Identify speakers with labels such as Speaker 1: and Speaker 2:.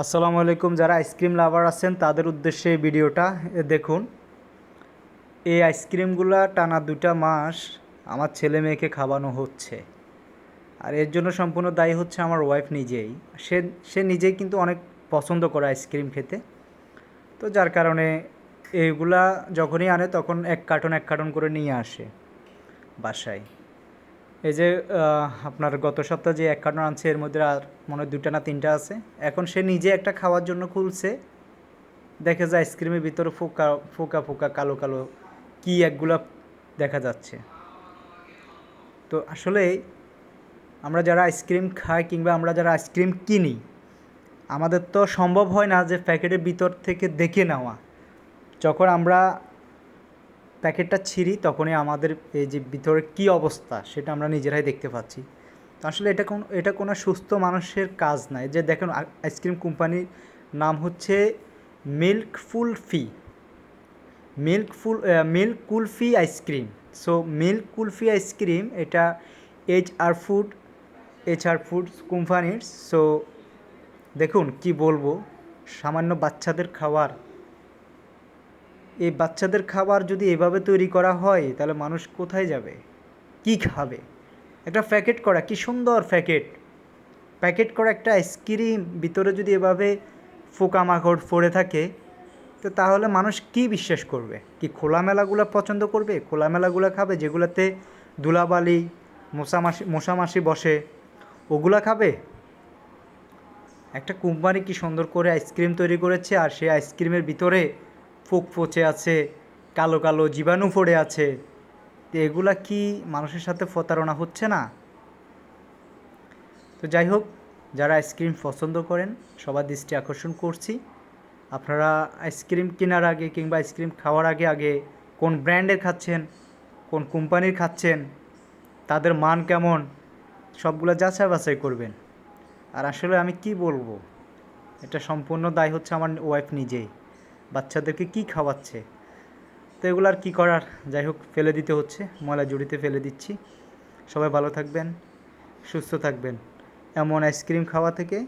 Speaker 1: আসসালামু আলাইকুম। যারা আইসক্রিম লাভার আছেন, তাদের উদ্দেশ্যে এই ভিডিওটা দেখুন। এই আইসক্রিমগুলা টানা দুটা মাস আমার ছেলে মেয়েকে খাওয়ানো হচ্ছে। আর এর জন্য সম্পূর্ণ দায়ী হচ্ছে আমার ওয়াইফ নিজেই। সে সে নিজেই কিন্তু অনেক পছন্দ করে আইসক্রিম খেতে। তো যার কারণে এইগুলা যখনই আনে তখন এক কার্টন এক কার্টন করে নিয়ে আসে বাসায়। এই যে আপনার গত সপ্তাহে যে এক কার্টন আনছে, এর মধ্যে আর মনে হয় দুটা না তিনটা আছে। এখন সে নিজে একটা খাওয়ার জন্য খুলছে। দেখে যায় আইসক্রিমের ভিতরে ফোকা ফোকা ফোকা, কালো কালো কি একগুলা দেখা যাচ্ছে। তো আসলে আমরা যারা আইসক্রিম খাই কিংবা আমরা যারা আইসক্রিম কিনি, আমাদের তো সম্ভব হয় না যে প্যাকেটের ভিতর থেকে দেখে নেওয়া। যখন আমরা প্যাকেটটা ছিঁড়ি তখনই আমাদের এই যে ভিতরে কী অবস্থা সেটা আমরা নিজেরাই দেখতে পাচ্ছি। তো আসলে এটা কোন, এটা কোনো সুস্থ মানুষের কাজ নয়। যে দেখুন আইসক্রিম কোম্পানির নাম হচ্ছে milk kulfi. Milk full milk kulfi ice cream. So milk kulfi ice cream এটা H R food, H R food কোম্পানির। সো দেখুন কি বলব, সামান্য বাচ্চাদের খাবার এই বাচ্চাদের খাবার যদি এভাবে তৈরি করা হয়, তাহলে মানুষ কোথায় যাবে? কি খাবে? একটা প্যাকেট করা, কি সুন্দর প্যাকেট। প্যাকেট করা একটা আইসক্রিম, ভিতরে যদি এভাবে পোকামাকড় পড়ে থাকে, তো তাহলে মানুষ কি বিশ্বাস করবে? কি খোলামেলাগুলো পছন্দ করবে? খোলামেলাগুলো খাবে যেগুলোতে ধুলাবালি মশামাসি মশামাসি বসে, ওগুলা খাবে? একটা কোম্পানি কি সুন্দর করে আইসক্রিম তৈরি করেছে, আর সেই আইসক্রিমের ভিতরে ফুক পচে আছে, কালো কালো জীবাণু পড়ে আছে, তো এগুলা কি মানুষের সাথে প্রতারণা হচ্ছে না? তো যাই হোক, যারা আইসক্রিম পছন্দ করেন, সবার দৃষ্টি আকর্ষণ করছি। আপনারা আইসক্রিম কেনার আগে কিংবা আইসক্রিম খাওয়ার আগে আগে কোন ব্র্যান্ডের খাচ্ছেন, কোন কোম্পানির খাচ্ছেন, তাদের মান কেমন, সবগুলো যাচাই বাছাই করবেন। আর আসলে আমি কি বলব? এটা সম্পূর্ণ দায় হচ্ছে আমার ওয়াইফ নিজেই। বাচ্চাদেরকে কি খাওয়াচ্ছে? তো এগুলো আর কী করার? যাই হোক, ফেলে দিতে হচ্ছে। ময়লা জুড়িতে ফেলে দিচ্ছি। সবাই ভালো থাকবেন, সুস্থ থাকবেন। এমন আইসক্রিম খাওয়া থেকে